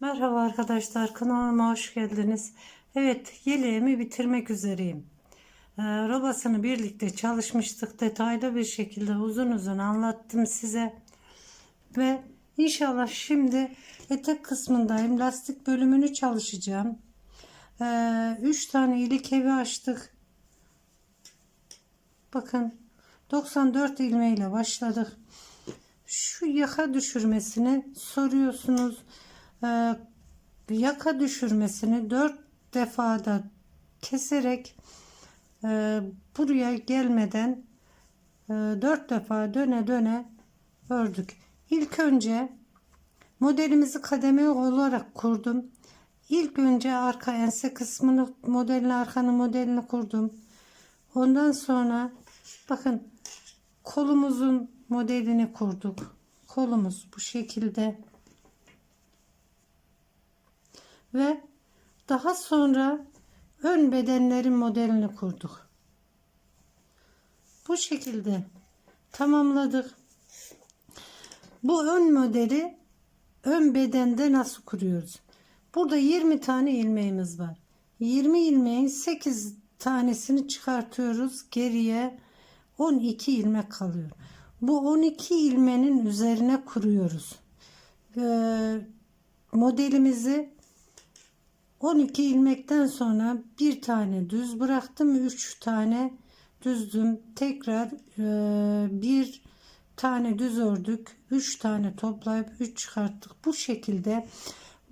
Merhaba arkadaşlar kanalıma hoş geldiniz. Evet yeleğimi bitirmek üzereyim. Ee, robasını birlikte çalışmıştık. Detaylı bir şekilde uzun uzun anlattım size. Ve inşallah şimdi etek kısmındayım. Lastik bölümünü çalışacağım. 3 tane ilik evi açtık. Bakın 94 ilmeğiyle başladık. Şu yaka düşürmesini soruyorsunuz. Ee, yaka düşürmesini 4 defada keserek e, buraya gelmeden e, 4 defa döne döne ördük. İlk önce modelimizi kademe olarak kurdum. İlk önce arka ense kısmını modelini arkanın modelini kurdum. Ondan sonra bakın kolumuzun modelini kurduk. Kolumuz bu şekilde. Ve daha sonra ön bedenlerin modelini kurduk. Bu şekilde tamamladık. Bu ön modeli ön bedende nasıl kuruyoruz? Burada 20 tane ilmeğimiz var. 20 ilmeğin 8 tanesini çıkartıyoruz. Geriye 12 ilmek kalıyor. Bu 12 ilmenin üzerine kuruyoruz. Ee, modelimizi 12 ilmekten sonra bir tane düz bıraktım. 3 tane düzdüm. Tekrar e, bir tane düz ördük. 3 tane toplayıp 3 çıkarttık. Bu şekilde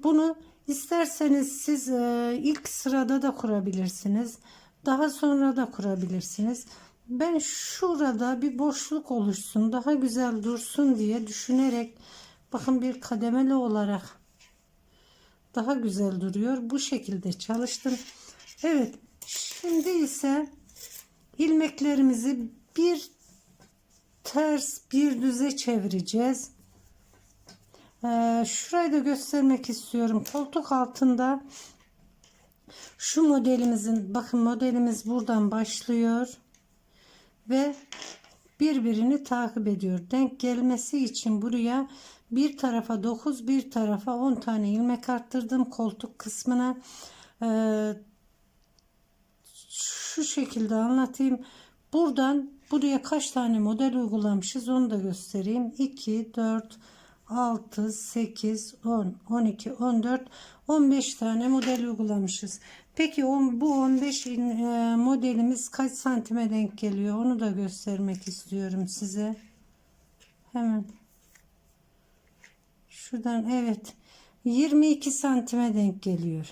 bunu isterseniz siz e, ilk sırada da kurabilirsiniz. Daha sonra da kurabilirsiniz. Ben şurada bir boşluk oluşsun, daha güzel dursun diye düşünerek bakın bir kademeli olarak daha güzel duruyor. Bu şekilde çalıştım. Evet. Şimdi ise ilmeklerimizi bir ters bir düze çevireceğiz. Ee, şurayı da göstermek istiyorum. Koltuk altında şu modelimizin bakın modelimiz buradan başlıyor ve birbirini takip ediyor. Denk gelmesi için buraya bir tarafa 9 bir tarafa 10 tane ilmek arttırdım koltuk kısmına. Ee, şu şekilde anlatayım. Buradan buraya kaç tane model uygulamışız onu da göstereyim. 2, 4, 6, 8, 10, 12, 14, 15 tane model uygulamışız. Peki bu 15 e, modelimiz kaç santime denk geliyor? Onu da göstermek istiyorum size. Hemen. Şuradan evet. 22 santime denk geliyor.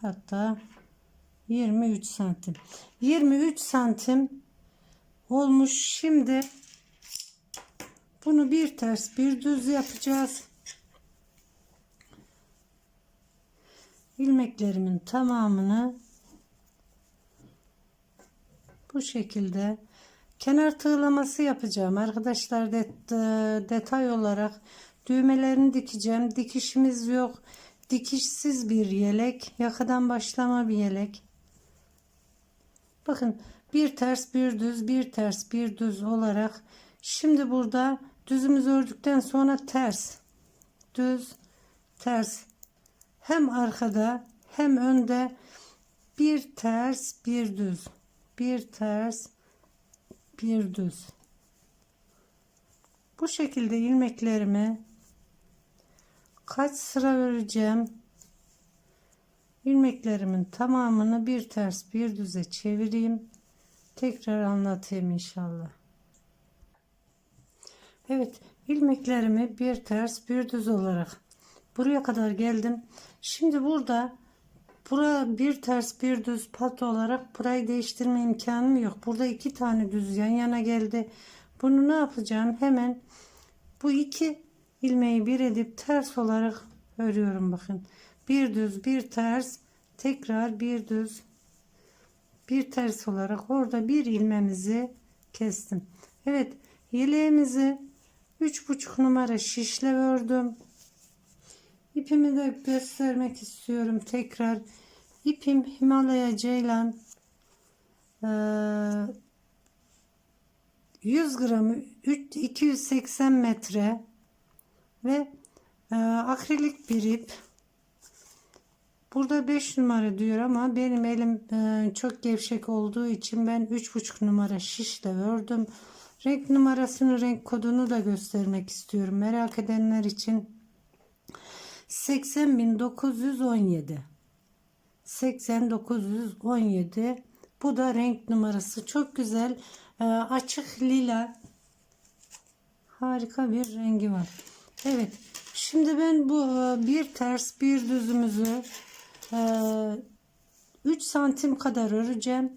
Hatta 23 santim. 23 santim olmuş. Şimdi bunu bir ters bir düz yapacağız. ilmeklerimin tamamını bu şekilde kenar tığlaması yapacağım arkadaşlar det detay olarak düğmelerini dikeceğim. Dikişimiz yok. Dikişsiz bir yelek. Yakadan başlama bir yelek. Bakın bir ters bir düz bir ters bir düz olarak. Şimdi burada düzümüzü ördükten sonra ters. Düz ters. Hem arkada hem önde. Bir ters bir düz. Bir ters bir düz. Bu şekilde ilmeklerimi kaç sıra öreceğim ilmeklerimin tamamını bir ters bir düze çevireyim tekrar anlatayım inşallah Evet ilmeklerimi bir ters bir düz olarak buraya kadar geldim Şimdi burada bura bir ters bir düz pat olarak burayı değiştirme imkanım yok. Burada iki tane düz yan yana geldi. Bunu ne yapacağım? Hemen bu iki ilmeği bir edip ters olarak örüyorum bakın. Bir düz bir ters tekrar bir düz bir ters olarak orada bir ilmemizi kestim. Evet yeleğimizi üç buçuk numara şişle ördüm. İpimi de göstermek istiyorum tekrar. İpim Himalaya Ceylan 100 gramı 280 metre ve akrilik bir ip. Burada 5 numara diyor ama benim elim e, çok gevşek olduğu için ben 3,5 numara şişle ördüm. Renk numarasını, renk kodunu da göstermek istiyorum. Merak edenler için 80.917 80917 bu da renk numarası. Çok güzel Ee, açık lila harika bir rengi var evet şimdi ben bu e, bir ters bir düzümüzü 3 santim kadar öreceğim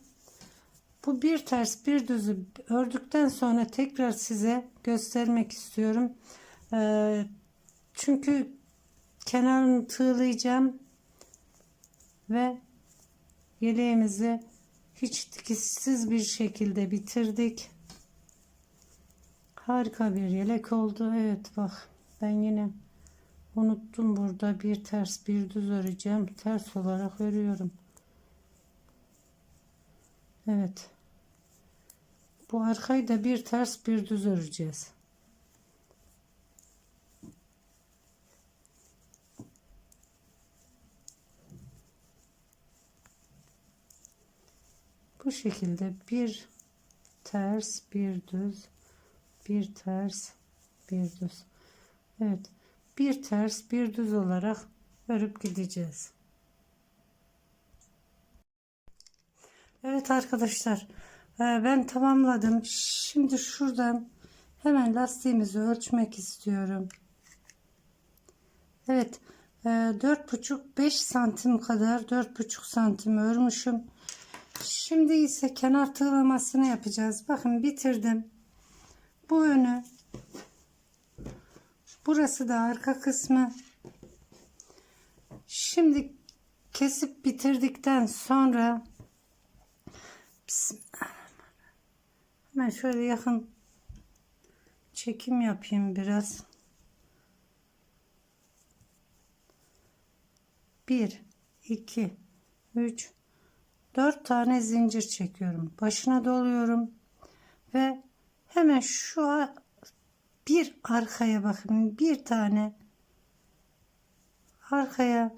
bu bir ters bir düzü ördükten sonra tekrar size göstermek istiyorum Ee, çünkü kenarını tığlayacağım ve yeleğimizi hiç dikişsiz bir şekilde bitirdik. Harika bir yelek oldu. Evet bak ben yine unuttum burada bir ters bir düz öreceğim. Ters olarak örüyorum. Evet. Bu arkayı da bir ters bir düz öreceğiz. Bu şekilde bir ters bir düz bir ters bir düz. Evet. Bir ters bir düz olarak örüp gideceğiz. Evet arkadaşlar e, ben tamamladım. Şimdi şuradan hemen lastiğimizi ölçmek istiyorum. Evet. 4,5-5 santim kadar 4,5 santim örmüşüm. Şimdi ise kenar tığlamasını yapacağız. Bakın bitirdim. Bu önü. Burası da arka kısmı. Şimdi kesip bitirdikten sonra Hemen şöyle yakın çekim yapayım biraz. Bir, iki, üç, 4 tane zincir çekiyorum. Başına doluyorum ve hemen şu bir arkaya bakın. Bir tane arkaya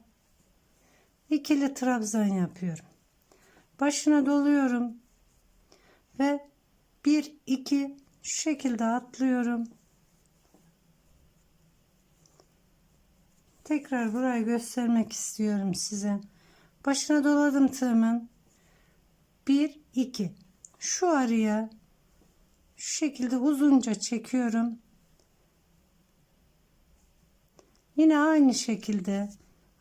ikili trabzan yapıyorum. Başına doluyorum ve 1 2 şu şekilde atlıyorum. Tekrar burayı göstermek istiyorum size. Başına doladım tığımın. 1 2 şu araya şu şekilde uzunca çekiyorum yine aynı şekilde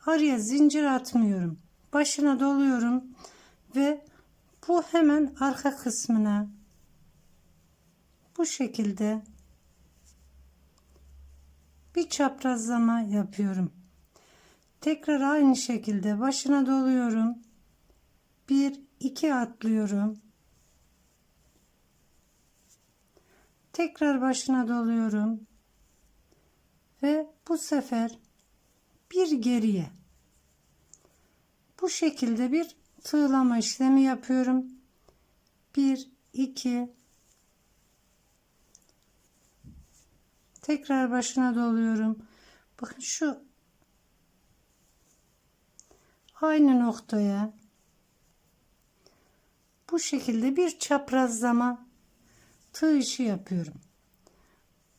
araya zincir atmıyorum başına doluyorum ve bu hemen arka kısmına bu şekilde bir çaprazlama yapıyorum tekrar aynı şekilde başına doluyorum bir 2 atlıyorum. Tekrar başına doluyorum. Ve bu sefer bir geriye. Bu şekilde bir tığlama işlemi yapıyorum. 1 2 Tekrar başına doluyorum. Bakın şu aynı noktaya bu şekilde bir çaprazlama tığ işi yapıyorum.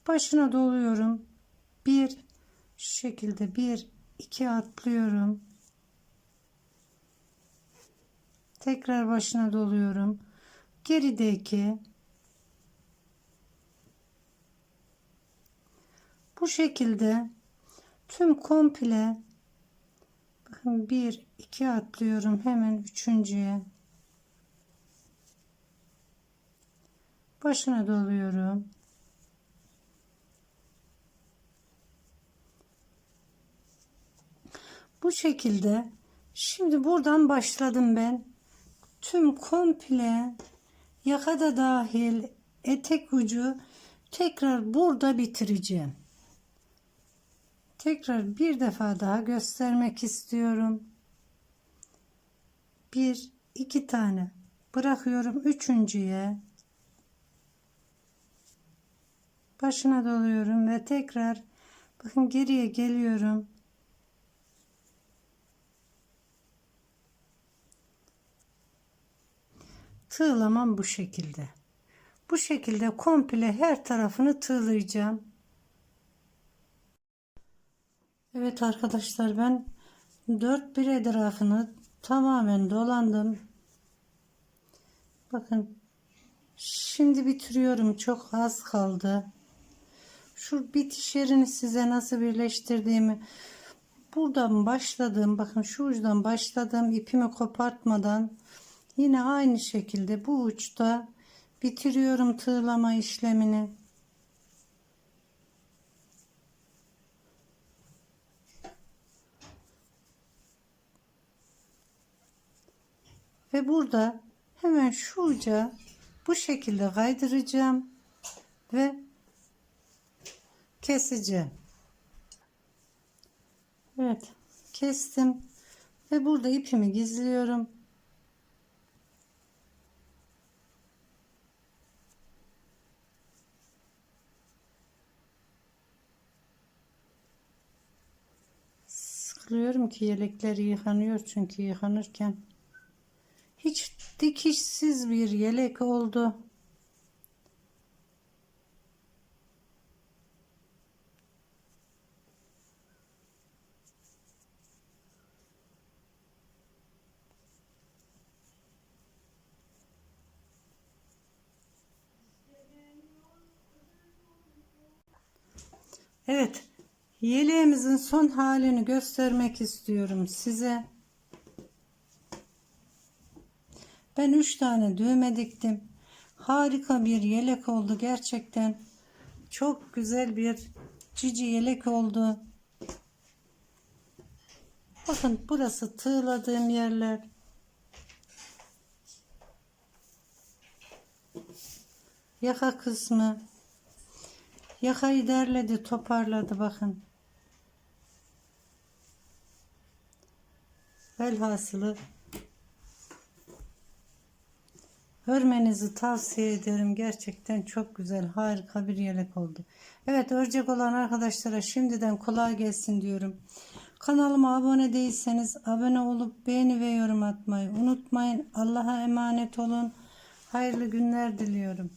Başına doluyorum. Bir şu şekilde bir iki atlıyorum. Tekrar başına doluyorum. Gerideki bu şekilde tüm komple bakın bir iki atlıyorum hemen üçüncüye başına doluyorum. Bu şekilde şimdi buradan başladım ben. Tüm komple yaka da dahil etek ucu tekrar burada bitireceğim. Tekrar bir defa daha göstermek istiyorum. Bir, iki tane bırakıyorum üçüncüye başına doluyorum ve tekrar bakın geriye geliyorum Tığlamam bu şekilde. Bu şekilde komple her tarafını tığlayacağım. Evet arkadaşlar ben dört bir etrafını tamamen dolandım. Bakın şimdi bitiriyorum. Çok az kaldı. Şu bitiş yerini size nasıl birleştirdiğimi buradan başladım. Bakın şu uçtan başladım. ipimi kopartmadan yine aynı şekilde bu uçta bitiriyorum tığlama işlemini. Ve burada hemen şu uca bu şekilde kaydıracağım ve keseceğim. Evet kestim ve burada ipimi gizliyorum. Sıkılıyorum ki yelekler yıkanıyor çünkü yıkanırken hiç dikişsiz bir yelek oldu. Evet, yeleğimizin son halini göstermek istiyorum size. Ben 3 tane düğme diktim. Harika bir yelek oldu gerçekten. Çok güzel bir cici yelek oldu. Bakın burası tığladığım yerler. Yaka kısmı. Yakayı derledi, toparladı bakın. Velhasılı Örmenizi tavsiye ederim. Gerçekten çok güzel, harika bir yelek oldu. Evet, örecek olan arkadaşlara şimdiden kolay gelsin diyorum. Kanalıma abone değilseniz abone olup beğeni ve yorum atmayı unutmayın. Allah'a emanet olun. Hayırlı günler diliyorum.